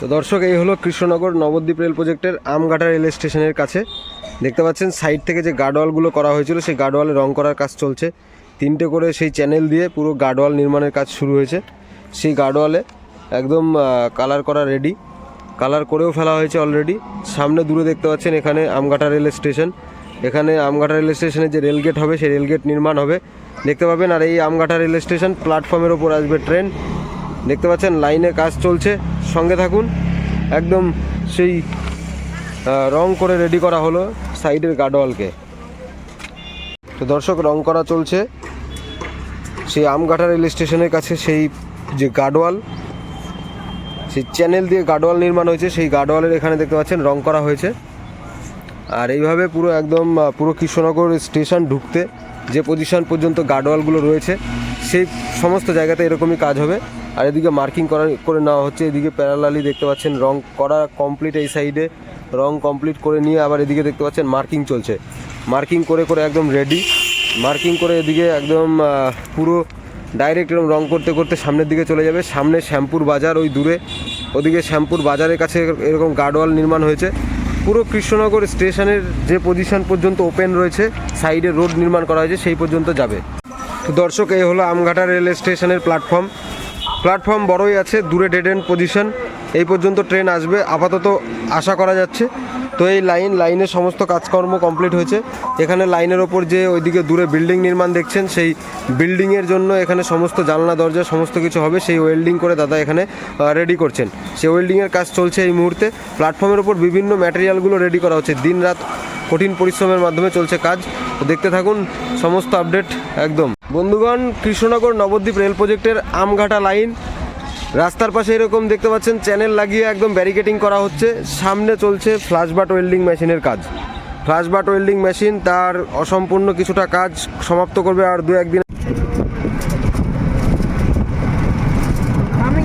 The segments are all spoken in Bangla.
তো দর্শক, এই হলো কৃষ্ণনগর নবদ্বীপ রেল প্রজেক্টের আমঘাটা রেল স্টেশনের কাছে। দেখতে পাচ্ছেন, সাইড থেকে যে গার্ডওয়ালগুলো করা হয়েছিল, সেই গার্ডওয়ালে রং করার কাজ চলছে। তিনটে করে সেই চ্যানেল দিয়ে পুরো গার্ডওয়াল নির্মাণের কাজ শুরু হয়েছে। সেই গার্ডওয়ালে একদম কালার করা রেডি। কালার করেও ফেলা হয়েছে অলরেডি। সামনে দূরে দেখতে পাচ্ছেন, এখানে আমঘাটা রেল স্টেশন। এখানে আমঘাটা রেল স্টেশনে যে রেলগেট হবে, সেই রেলগেট নির্মাণ হবে। দেখতে পাবেন, আর এই আমঘাটা রেল স্টেশন প্ল্যাটফর্মের ওপর আসবে ট্রেন। দেখতে পাচ্ছেন, লাইনে কাজ চলছে। সঙ্গে থাকুন। একদম সেই রং করে রেডি করা হলো সাইডের গার্ডওয়ালকে তো দর্শক, রং করা চলছে। সেই আমঘাটা রেল স্টেশনের কাছে সেই যে গার্ডওয়াল সেই চ্যানেল দিয়ে গার্ডওয়াল নির্মাণ হয়েছে, সেই গার্ডওয়ালের এখানে দেখতে পাচ্ছেন রং করা হয়েছে। আর এইভাবে পুরো একদম পুরো কৃষ্ণনগর স্টেশন ঢুকতে যে পজিশন পর্যন্ত গার্ডওয়ালগুলো রয়েছে, সেই সমস্ত জায়গাতে এরকমই কাজ হবে। আর এদিকে মার্কিং করা করে নেওয়া হচ্ছে। এদিকে প্যারালালি দেখতে পাচ্ছেন, রং করা কমপ্লিট এই সাইডে। রং কমপ্লিট করে নিয়ে আবার এদিকে দেখতে পাচ্ছেন, মার্কিং চলছে। মার্কিং করে করে একদম রেডি। মার্কিং করে এদিকে একদম পুরো ডাইরেক্ট এরকম রং করতে করতে সামনের দিকে চলে যাবে। সামনে শ্যামপুর বাজার ওই দূরে। ওদিকে শ্যামপুর বাজারের কাছে এরকম গার্ডওয়াল নির্মাণ হয়েছে। পুরো কৃষ্ণনগর স্টেশনের যে পজিশন পর্যন্ত ওপেন রয়েছে, সাইডে রোড নির্মাণ করা হয়েছে, সেই পর্যন্ত যাবে। তো দর্শক, এই হলো আমঘাটা রেল স্টেশনের প্ল্যাটফর্ম। প্ল্যাটফর্ম বড়ই আছে, দূরে ডেড এন্ড পজিশন এই পর্যন্ত ট্রেন আসবে, আপাতত আশা করা যাচ্ছে। তো এই লাইন লাইনের সমস্ত কাজকর্ম কমপ্লিট হয়েছে। এখানে লাইনের ওপর যে ওইদিকে দূরে বিল্ডিং নির্মাণ দেখছেন, সেই বিল্ডিংয়ের জন্য এখানে সমস্ত জানলা, দরজা, সমস্ত কিছু হবে। সেই ওয়েল্ডিং করে দাদা এখানে রেডি করছেন। সেই ওয়েল্ডিংয়ের কাজ চলছে এই মুহূর্তে। প্ল্যাটফর্মের ওপর বিভিন্ন ম্যাটেরিয়ালগুলো রেডি করা হচ্ছে। দিন রাত কঠিন পরিশ্রমের মাধ্যমে চলছে কাজ। দেখতে থাকুন সমস্ত আপডেট একদম। বন্ধুগণ, কৃষ্ণনগর নবদ্বীপ রেল প্রজেক্টের আমঘাটা লাইন রাস্তার পাশে এরকম দেখতে পাচ্ছেন চ্যানেল লাগিয়ে একদম ব্যারিকেটিং করা হচ্ছে। সামনে চলছে ফ্ল্যাশবাট ওয়েল্ডিং মেশিনের কাজ। ফ্ল্যাশবাট ওয়েল্ডিং মেশিন তার অসম্পূর্ণ কিছুটা কাজ সমাপ্ত করবে আর দু একদিন আমি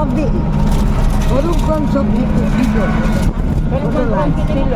অব্দি হরুপগঞ্জ অব্দি ছিল ছিল